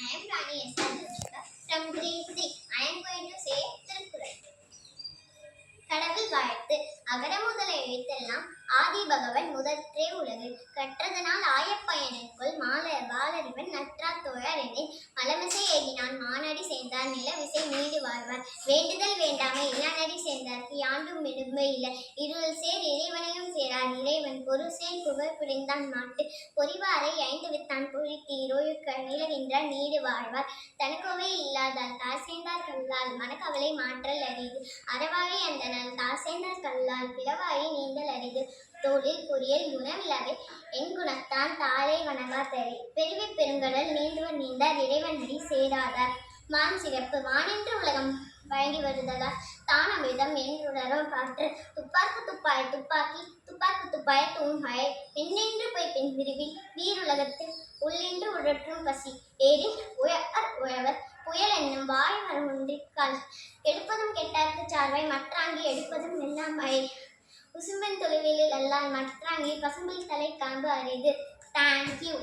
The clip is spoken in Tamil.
I am Rani S. From grade 3. I am going to say Thirukkural கடவுள் வாழ்த்து அகர முதல எழுத்தெல்லாம் ஆதி பகவன் முதற்றே உலகு கற்றதனால் ஆயப்பயனுக்குள் மால வாளறிவன் நற்றா தோழர் எனில் மலமிசை ஏகினான் மானடி சேர்ந்தார் நிலவிசை மீது வாழ்வார் வேண்டுதல் வேண்டாமை இளநடி சேர்ந்தார் யாண்டும் விடுமை இல்லை இருள் சேர் இறைவனை ஒரு சேர் புகழ் புரிந்தான் மாட்டு பொறிவாரை ஐந்து வித்தான் புரி தீரோ. நிலவின்ற நீடு வாழ்வார். தனக்கோவே இல்லாதால் தாசேந்தார் கல்லால் மனக்கவலை மாற்றல் அரிது. அறவாழி அந்த நாள் தாசேந்தார் கல்லால் பிறவாழி நீந்தல் அரிது. தொழில் புரியல் குணமில்லாவே என் குணத்தான் தாளை வணங்கார் தரை பெருவி பெருங்கடல் நீந்துவர் நீந்தார். இறைவனடி சேராதார். மான் சிறப்பு. வானென்று உலகம் வழங்கி வருதலால் தானமிதம் என்றுணரும் காற்று துப்பாக்கு துப்பாய் துப்பாக்கி துப்பாக்கு பயத்தூண் தூங்காய என்னென்று போய் பெண் விரிவில் வீருலகத்தில் உள்ளென்று உழற்றும் பசி. ஏரில் உயர் உழவர் புயல் என்னும் வாய் வரும் ஒன்றிற்கால் எடுப்பதும் கெட்டார்க்கு சார்வை மற்றாங்கி எடுப்பதும் எல்லாம் மழை. உசும்பன் தொலைவிலில் அல்லால் மற்றாங்கி பசும்பில் தலை காண்பு அறிது தேங்க்யூ